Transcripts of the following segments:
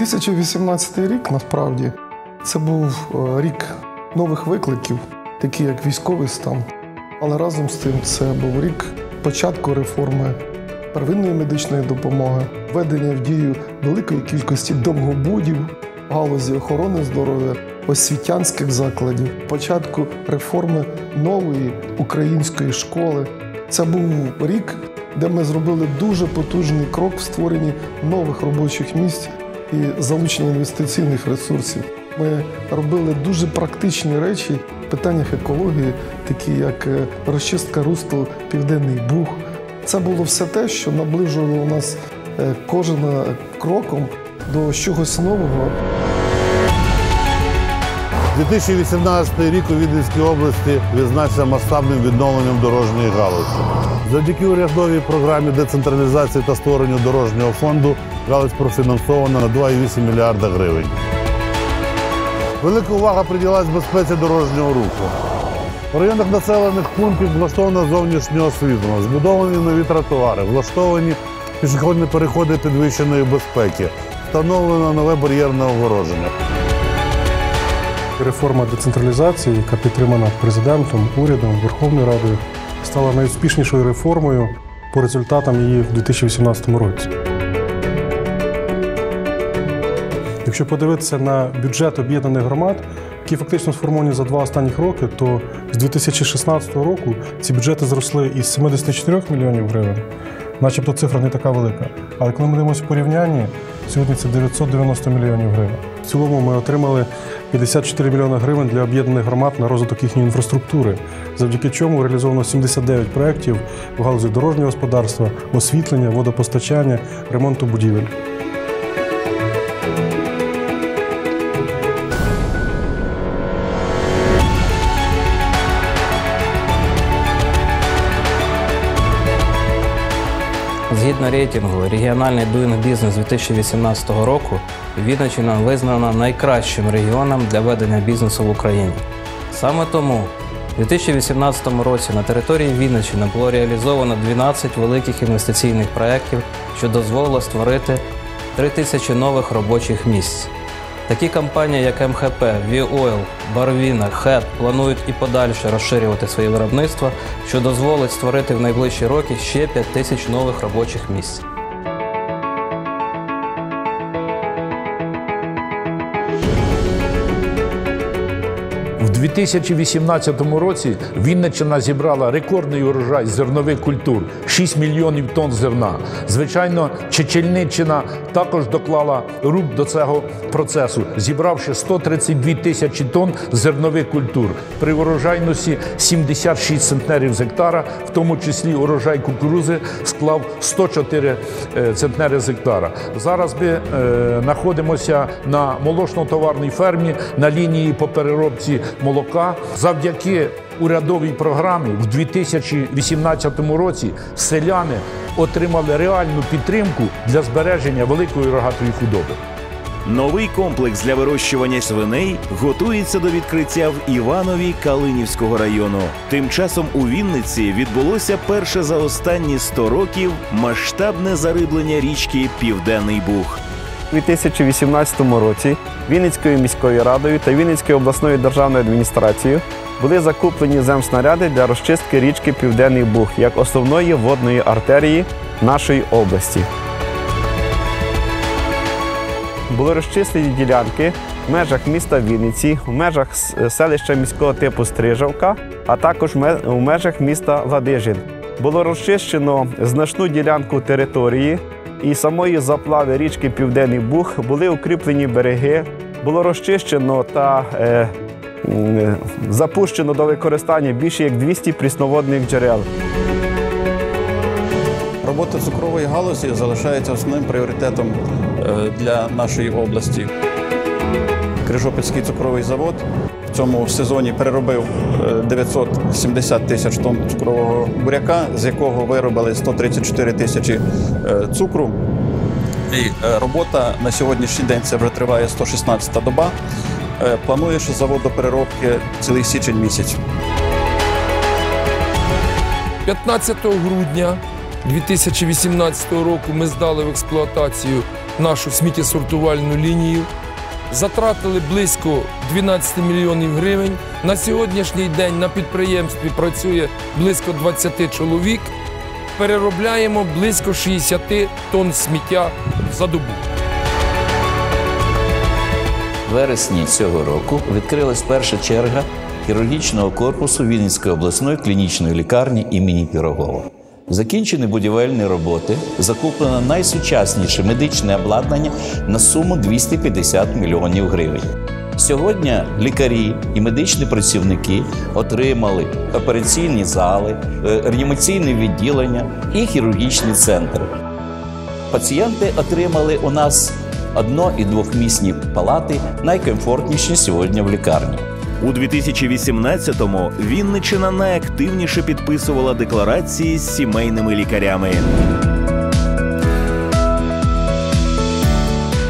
2018 рік насправді це був е, рік нових викликів, такі як військовий стан. Але разом з тим це був рік початку реформи первинної медичної допомоги, введення в дію великої кількості довгобудів, галузі охорони здоров'я, освітянських закладів, початку реформи нової української школи. Це був рік, де ми зробили дуже потужний крок в створенні нових робочих місць і залучення інвестиційних ресурсів. Ми робили дуже практичні речі в питаннях екології, такі як е, розчистка русту Південний Буг. Це було все те, що наближувало нас е, кожен кроком до чогось нового. 2018 рік у Віденській області відзначився масштабним відновленням дорожньої галузі. Завдяки урядовій програмі децентралізації та створенню дорожнього фонду галузь профінансована на 2,8 мільярда гривень. Велика увага приділась безпеці дорожнього руху. У районах населених пунктів влаштовано зовнішнє освітлення, збудовані нові тротуари, влаштовані пішохідні переходи підвищеної безпеки, встановлено нове бар'єрне огородження. Реформа децентралізації, яка підтримана президентом, урядом, Верховною Радою, стала найуспішнішою реформою по результатам її в 2018 році. Якщо подивитися на бюджет об'єднаних громад, які фактично сформовані за два останніх роки, то з 2016 року ці бюджети зросли із 74 мільйонів гривень, начебто цифра не така велика. Але коли ми дивимося в порівнянні, сьогодні це 990 мільйонів гривень. В цілому ми отримали 54 мільйони гривень для об'єднаних громад на розвиток їхньої інфраструктури, завдяки чому реалізовано 79 проєктів в галузі дорожнього господарства, освітлення, водопостачання, ремонту будівель. Згідно рейтингу регіональний Doing Business 2018 року, Вінниччина визнана найкращим регіоном для ведення бізнесу в Україні. Саме тому у 2018 році на території Вінниччини було реалізовано 12 великих інвестиційних проєктів, що дозволило створити 3 тисячі нових робочих місць. Такі компанії, як МХП, Віойл, Барвіна, ХЕП планують і подальше розширювати свої виробництва, що дозволить створити в найближчі роки ще 5 тисяч нових робочих місць. 2018 році Вінниччина зібрала рекордний урожай зернових культур 6 мільйонів тонн зерна. Звичайно, Чечельниччина також доклала рук до цього процесу, зібравши 132 тисячі тонн зернових культур при урожайності 76 центнерів з гектара, в тому числі урожай кукурузи склав 104 е, центнери з гектара. Зараз ми е, знаходимося на молочно-товарній фермі на лінії по переробці молока. Завдяки урядовій програмі в 2018 році селяни отримали реальну підтримку для збереження великої рогатої худоби. Новий комплекс для вирощування свиней готується до відкриття в Іванові Калинівського району. Тим часом у Вінниці відбулося перше за останні 100 років масштабне зариблення річки Південний Буг. У 2018 році Вінницькою міською радою та Вінницькою обласною державною адміністрацією були закуплені земснаряди для розчистки річки Південний Буг як основної водної артерії нашої області. Були розчислені ділянки в межах міста Вінниці, в межах селища міського типу Стрижавка, а також у межах міста Ладижин. Було розчищено значну ділянку території і самої заплави річки Південний Буг були укріплені береги, було розчищено та е, е, запущено до використання більше як 200 прісноводних джерел. Робота цукрової галузі залишається основним пріоритетом е, для нашої області. Крижопільський цукровий завод в цьому сезоні переробив е, 970 тисяч тонн цукрового буряка, з якого виробили 134 тисячі е, цукру. І е, робота на сьогоднішній день це вже триває 116-та доба. Е, Планує, що завод до переробки цілий січень місяць. 15 грудня 2018 року ми здали в експлуатацію нашу сміттєсортувальну лінію. Затратили близько 12 мільйонів гривень. На сьогоднішній день на підприємстві працює близько 20 чоловік. Переробляємо близько 60 тонн сміття за добу. В вересні цього року відкрилась перша черга хірургічного корпусу Вінницької обласної клінічної лікарні імені Пірогова. Закінчені будівельні роботи, закуплено найсучасніше медичне обладнання на суму 250 мільйонів гривень. Сьогодні лікарі і медичні працівники отримали операційні зали, е, реанімаційне відділення і хірургічний центр. Пацієнти отримали у нас одно- і двохмісні палати, найкомфортніші сьогодні в лікарні. У 2018-му Вінниччина найактивніше підписувала декларації з сімейними лікарями.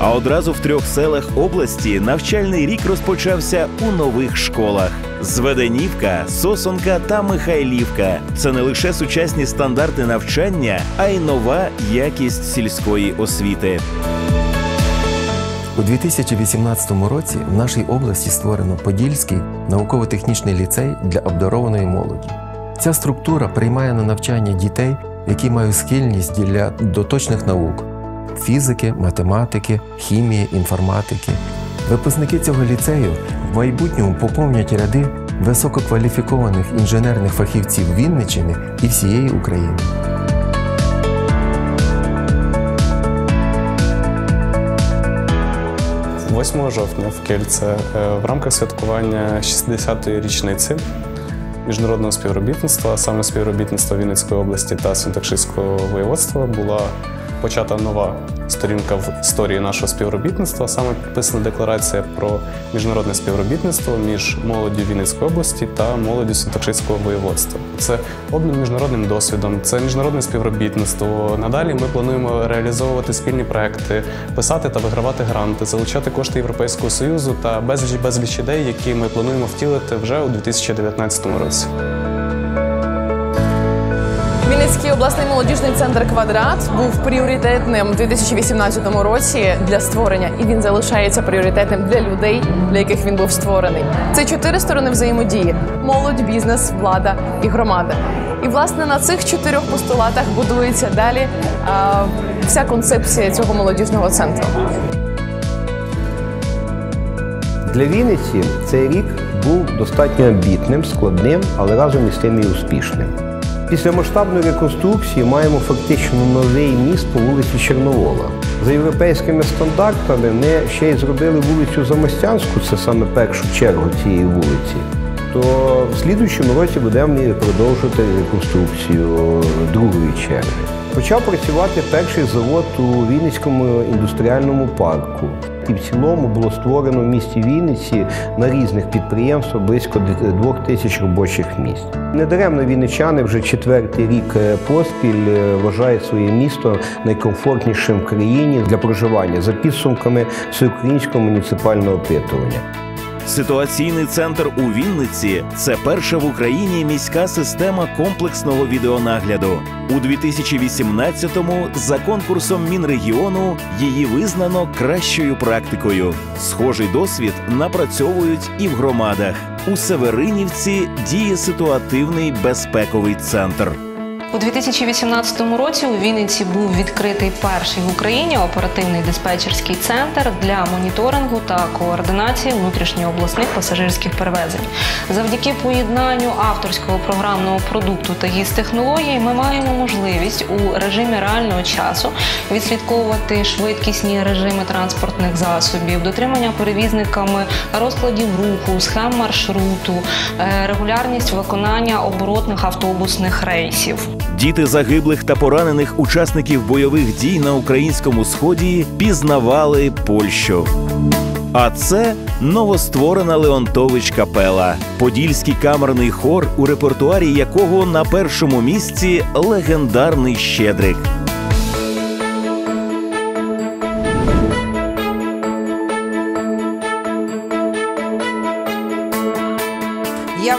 А одразу в трьох селах області навчальний рік розпочався у нових школах: Зведенівка, Сосонка та Михайлівка. Це не лише сучасні стандарти навчання, а й нова якість сільської освіти. У 2018 році в нашій області створено Подільський науково-технічний ліцей для обдарованої молоді. Ця структура приймає на навчання дітей, які мають схильність для доточних наук фізики, математики, хімії, інформатики. Випускники цього ліцею в майбутньому поповнять ряди висококваліфікованих інженерних фахівців Вінниччини і всієї України. 8 жовтня в Кельце е, в рамках святкування 60-ї річниці міжнародного співробітництва, саме співробітництва Вінницької області та Святокшиського воєводства, була почата нова сторінка в історії нашого співробітництва. Саме підписана декларація про міжнародне співробітництво між молоддю Вінницької області та молоддю Святокшиського воєводства. Це обмін міжнародним досвідом, це міжнародне співробітництво. Надалі ми плануємо реалізовувати спільні проекти, писати та вигравати гранти, залучати кошти Європейського союзу та безліч безліч ідей, які ми плануємо втілити вже у 2019 році. Вінницький обласний молодіжний центр Квадрат був пріоритетним у 2018 році для створення, і він залишається пріоритетним для людей, для яких він був створений. Це чотири сторони взаємодії: молодь, бізнес, влада і громада. І власне на цих чотирьох постулатах будується далі а, вся концепція цього молодіжного центру. Для Вінниці цей рік був достатньо амбітним, складним, але разом із тим і успішним. Після масштабної реконструкції маємо фактично новий міст по вулиці Чорновола. За європейськими стандартами ми ще й зробили вулицю Замостянську, це саме першу чергу цієї вулиці. То в слідуючому році будемо продовжувати реконструкцію другої черги. Почав працювати перший завод у Вінницькому індустріальному парку. І в цілому було створено в місті Вінниці на різних підприємствах близько двох тисяч робочих місць. Недаремно вінничани вже четвертий рік е, поспіль е, вважають своє місто найкомфортнішим в країні для проживання за підсумками всеукраїнського муніципального опитування. Ситуаційний центр у Вінниці це перша в Україні міська система комплексного відеонагляду. У 2018-му за конкурсом Мінрегіону її визнано кращою практикою. Схожий досвід напрацьовують і в громадах. У Северинівці діє ситуативний безпековий центр. У 2018 році у Вінниці був відкритий перший в Україні оперативний диспетчерський центр для моніторингу та координації внутрішньообласних пасажирських перевезень. Завдяки поєднанню авторського програмного продукту та гіс технологій ми маємо можливість у режимі реального часу відслідковувати швидкісні режими транспортних засобів, дотримання перевізниками розкладів руху, схем маршруту, е, регулярність виконання оборотних автобусних рейсів. Діти загиблих та поранених учасників бойових дій на українському сході пізнавали Польщу. А це новостворена Леонтович капела, подільський камерний хор, у репертуарі якого на першому місці легендарний Щедрик.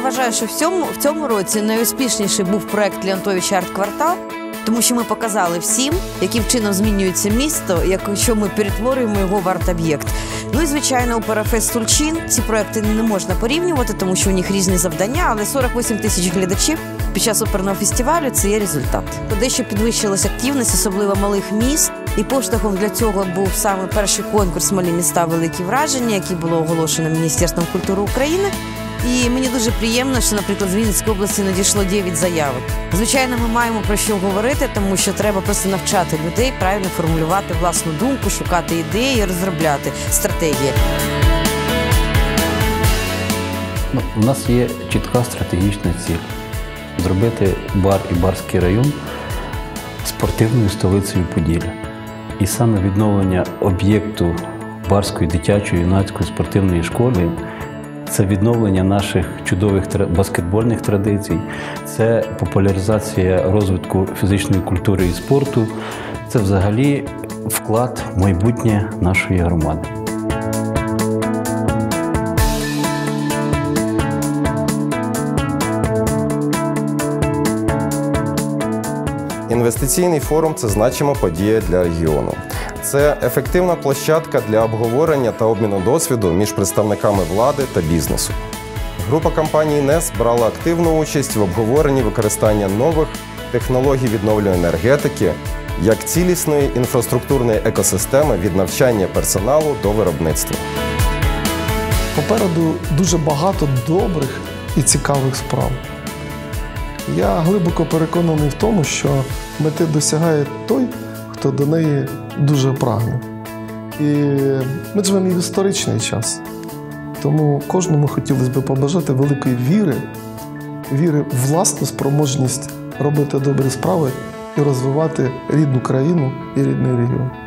Вважаю, що в цьому в цьому році найуспішніший був проект Леонтович Арт Квартал, тому що ми показали всім, яким чином змінюється місто, якщо ми перетворюємо його в арт-об'єкт. Ну і звичайно, у Парафест Тульчин ці проекти не можна порівнювати, тому що у них різні завдання, але 48 тисяч глядачів під час оперного фестивалю це є результат. Дещо підвищилась активність, особливо малих міст. І поштовхом для цього був саме перший конкурс Малі міста великі враження, який було оголошено Міністерством культури України. І мені дуже приємно, що, наприклад, з Вінницької області надійшло 9 заявок. Звичайно, ми маємо про що говорити, тому що треба просто навчати людей правильно формулювати власну думку, шукати ідеї, розробляти стратегії. Ну, у нас є чітка стратегічна ціль зробити бар і барський район спортивною столицею Поділля. І саме відновлення об'єкту барської дитячої юнацької спортивної школи це відновлення наших чудових баскетбольних традицій, це популяризація розвитку фізичної культури і спорту, це взагалі вклад в майбутнє нашої громади. Інвестиційний форум це значима подія для регіону. Це ефективна площадка для обговорення та обміну досвіду між представниками влади та бізнесу. Група компаній НЕС брала активну участь в обговоренні використання нових технологій відновлюваної енергетики як цілісної інфраструктурної екосистеми від навчання персоналу до виробництва. Попереду дуже багато добрих і цікавих справ. Я глибоко переконаний в тому, що мети досягає той, хто до неї дуже прагне. І ми живемо в історичний час. Тому кожному хотілося б побажати великої віри, віри в власну спроможність робити добрі справи і розвивати рідну країну і рідний регіон.